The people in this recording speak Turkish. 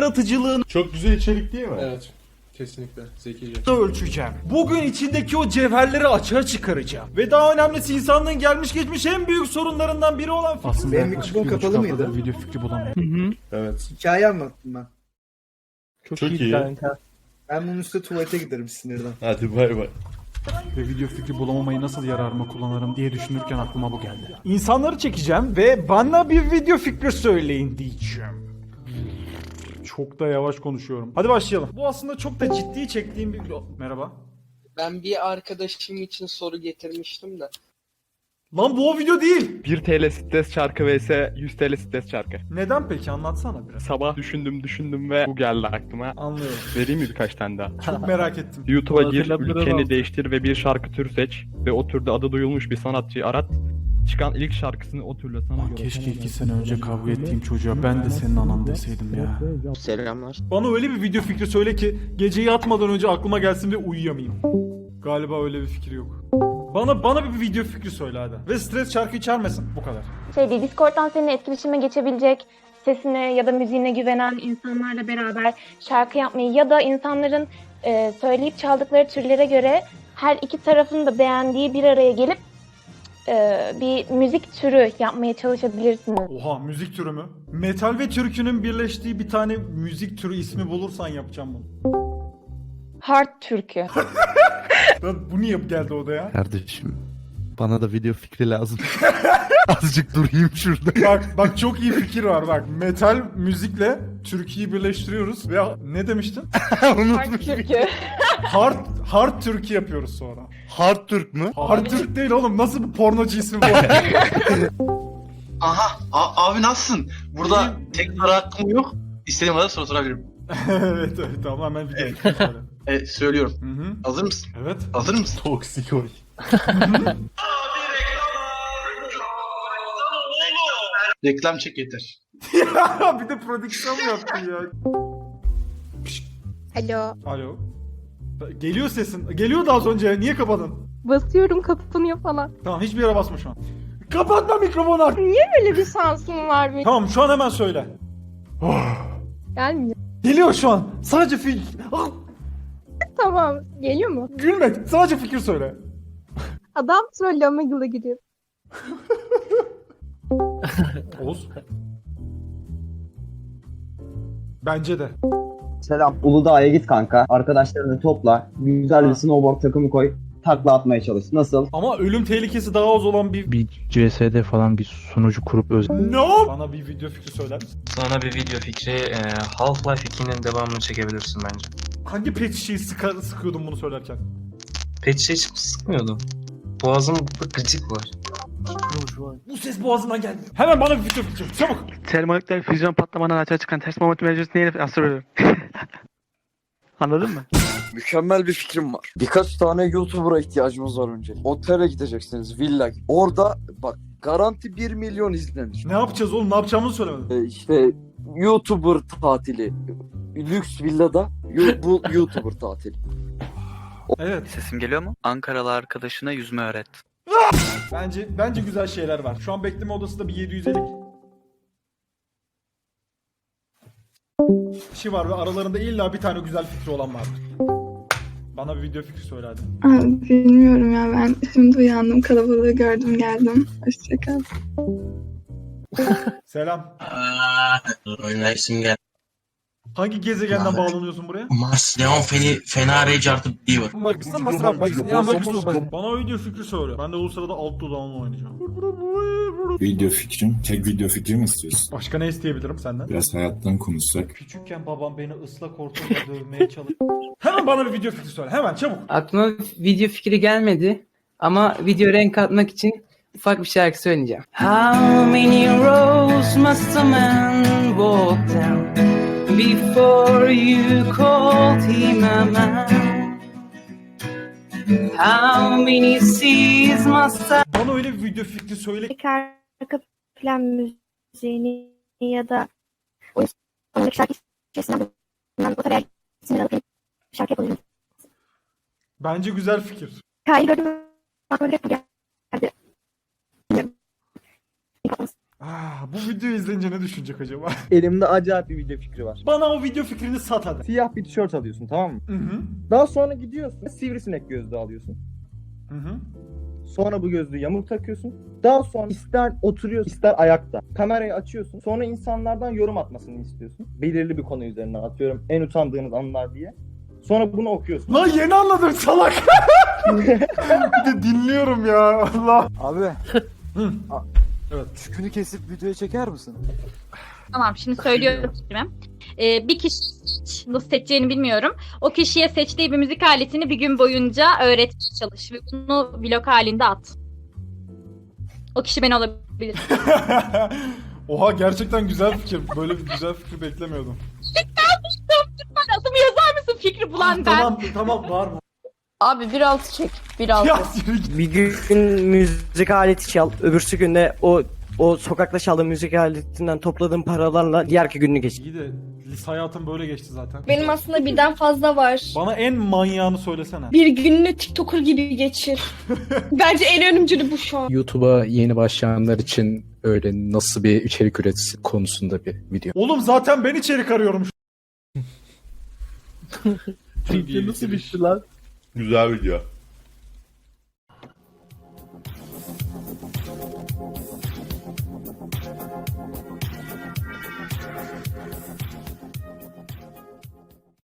yaratıcılığını Çok güzel içerik değil mi? Evet. Kesinlikle. Zekice. ölçeceğim. Bugün içindeki o cevherleri açığa çıkaracağım. Ve daha önemlisi insanlığın gelmiş geçmiş en büyük sorunlarından biri olan Aslında Benim yaklaşık mikrofon bir buçuk kapalı haftadır mıydı? Video fikri bulamıyorum. Evet. Hikaye anlattım ben. Çok, iyi. Ben bunun üstüne tuvalete giderim sinirden. Hadi bay bay. Ve video fikri bulamamayı nasıl yararıma kullanırım diye düşünürken aklıma bu geldi. İnsanları çekeceğim ve bana bir video fikri söyleyin diyeceğim. Çok da yavaş konuşuyorum. Hadi başlayalım. Bu aslında çok da ciddi çektiğim bir... Merhaba. Ben bir arkadaşım için soru getirmiştim de. Lan bu o video değil. 1 TL stres çarkı vs 100 TL stres çarkı. Neden peki anlatsana biraz. Sabah düşündüm düşündüm ve bu geldi aklıma. Anlıyorum. Vereyim mi birkaç tane daha? Çok merak ettim. YouTube'a gir, ülkeni değiştir ve bir şarkı tür seç. Ve o türde adı duyulmuş bir sanatçıyı arat. Çıkan ilk şarkısını o türle sana göre. Keşke iki sene önce kavga ettiğim çocuğa ben de senin anan deseydim ya. Selamlar. Bana öyle bir video fikri söyle ki gece yatmadan önce aklıma gelsin ve uyuyamayayım. Galiba öyle bir fikir yok. Bana bana bir video fikri söyle hadi. Ve stres şarkı içermesin. Bu kadar. şey değil, Discord'dan seninle etkileşime geçebilecek, sesine ya da müziğine güvenen insanlarla beraber şarkı yapmayı ya da insanların e, söyleyip çaldıkları türlere göre her iki tarafın da beğendiği bir araya gelip e, bir müzik türü yapmaya çalışabilirsiniz. Oha müzik türü mü? Metal ve türkünün birleştiği bir tane müzik türü ismi bulursan yapacağım bunu. Hard türkü. Lan bu niye geldi odaya? Kardeşim bana da video fikri lazım. Azıcık durayım şurada. bak bak çok iyi fikir var bak. Metal müzikle türküyü birleştiriyoruz ve ne demiştin? Hard türkü. Hard hard türkü yapıyoruz sonra. Hard Türk mü? Hard Türk değil oğlum. Nasıl bir pornocu ismi bu? Aha a- abi nasılsın? Burada tek soru hakkım yok. İstediğim kadar soru sorabilirim. evet evet tamam hemen video fikri söyle. Evet söylüyorum. Hı hı. Hazır mısın? Evet. Hazır mısın? Toksik oy. Reklam çek yeter. bir de prodüksiyon mu yaptın ya? Alo. Alo. Geliyor sesin. Geliyordu az önce. Niye kapadın? Basıyorum kapanıyor falan. Tamam hiçbir yere basma şu an. Kapatma mikrofonu artık. Böyle bir şansım var benim. Tamam şu an hemen söyle. Gelmiyor. Geliyor şu an. Sadece fikir. Ah, Tamam. Geliyor mu? gülme. Sadece fikir söyle. Adam söylüyor ama yıla gidiyor. Oğuz. Bence de. Selam. Uludağ'a git kanka. Arkadaşlarını topla. Güzel bir snowboard takımı koy. Takla atmaya çalış. Nasıl? Ama ölüm tehlikesi daha az olan bir... Bir CS'de falan bir sunucu kurup öz... No! Bana bir video fikri söyler misin? Sana bir video fikri e, Half-Life 2'nin devamını çekebilirsin bence. Hangi pet şişeyi sıka, sıkıyordun bunu söylerken? Pek şey hiç sıkmıyordu. Boğazım gıcık var. Bu ses boğazından geldi. Hemen bana bir video fikri. Çabuk. Termolikler füzyon patlamadan açığa çıkan ters momentum mevcut neyine astırıyorum. Anladın mı? Mükemmel bir fikrim var. Birkaç tane YouTuber'a ihtiyacımız var önce. Otele gideceksiniz, villa. Orada bak garanti 1 milyon izlenir. Ne yapacağız oğlum? Ne yapacağımızı söylemedin. Ee, işte YouTuber tatili. Lüks villada yu- bu YouTuber tatili. Evet. Sesim geliyor mu? Ankaralı arkadaşına yüzme öğret. Bence bence güzel şeyler var. Şu an bekleme odasında bir 750 kişi var ve aralarında illa bir tane güzel fikri olan vardır. Bana bir video fikri söyle hadi. Bilmiyorum ya ben şimdi uyandım kalabalığı gördüm geldim. Hoşçakal. Selam. Önersin gel. Hangi gezegenden bağlanıyorsun buraya? Mars Leon Feni Fena Rage artı bir var. Bana video fikri söyle. Ben de o sırada alt dudağımla oynayacağım. Video fikrim. Tek video fikri mi istiyorsun? Başka ne isteyebilirim senden? Biraz hayattan konuşsak. Küçükken babam beni ıslak hortumla dövmeye çalıştı. Hemen bana bir video fikri söyle. Hemen çabuk. Aklıma video fikri gelmedi ama video renk atmak için ufak bir şarkı söyleyeceğim. How many roads must a man walk down before you called him a man? How many seas must I Bana öyle bir video fikri söyle. Arka plan müziğini ya da oyundaki şarkı içerisinden bulunan o sinir alıp şarkı yapabilirim. Bence güzel fikir. Kayı gördüm. Aklıma direkt bu geldi. Bilmiyorum. Ah, bu videoyu izleyince ne düşünecek acaba? Elimde acayip bir video fikri var. Bana o video fikrini sat hadi. Siyah bir tişört alıyorsun tamam mı? Hı hı. Daha sonra gidiyorsun sivrisinek gözlüğü alıyorsun. Hı hı. Sonra bu gözlüğü yamuk takıyorsun. Daha sonra ister oturuyorsun ister ayakta. Kamerayı açıyorsun. Sonra insanlardan yorum atmasını istiyorsun. Belirli bir konu üzerinden atıyorum. En utandığınız anlar diye. Sonra bunu okuyorsun. Lan yeni anladım salak. bir de dinliyorum ya Allah. Abi. Evet. Çükünü kesip videoya çeker misin? Tamam şimdi söylüyorum fikrimi. Ee, bir kişi nasıl seçeceğini bilmiyorum. O kişiye seçtiği bir müzik aletini bir gün boyunca öğretmeye çalış ve bunu vlog halinde at. O kişi ben olabilir. Oha gerçekten güzel fikir. Böyle bir güzel fikir beklemiyordum. Adımı yazar mısın fikri bulan ben? Tamam tamam var mı? Abi 1.6 çek. 1.6. Ya yürü git. Bir gün müzik aleti çal, öbürsü günde o o sokakta çaldığın müzik aletinden topladığın paralarla diğerki gününü geç. İyi de lise hayatım böyle geçti zaten. Benim aslında birden fazla var. Bana en manyağını söylesene. Bir gününü TikToker gibi geçir. Bence en ölümcülü bu şu an. YouTube'a yeni başlayanlar için öyle nasıl bir içerik üretisi konusunda bir video. Oğlum zaten ben içerik arıyorum. Nasıl bir şey lan? Güzel video.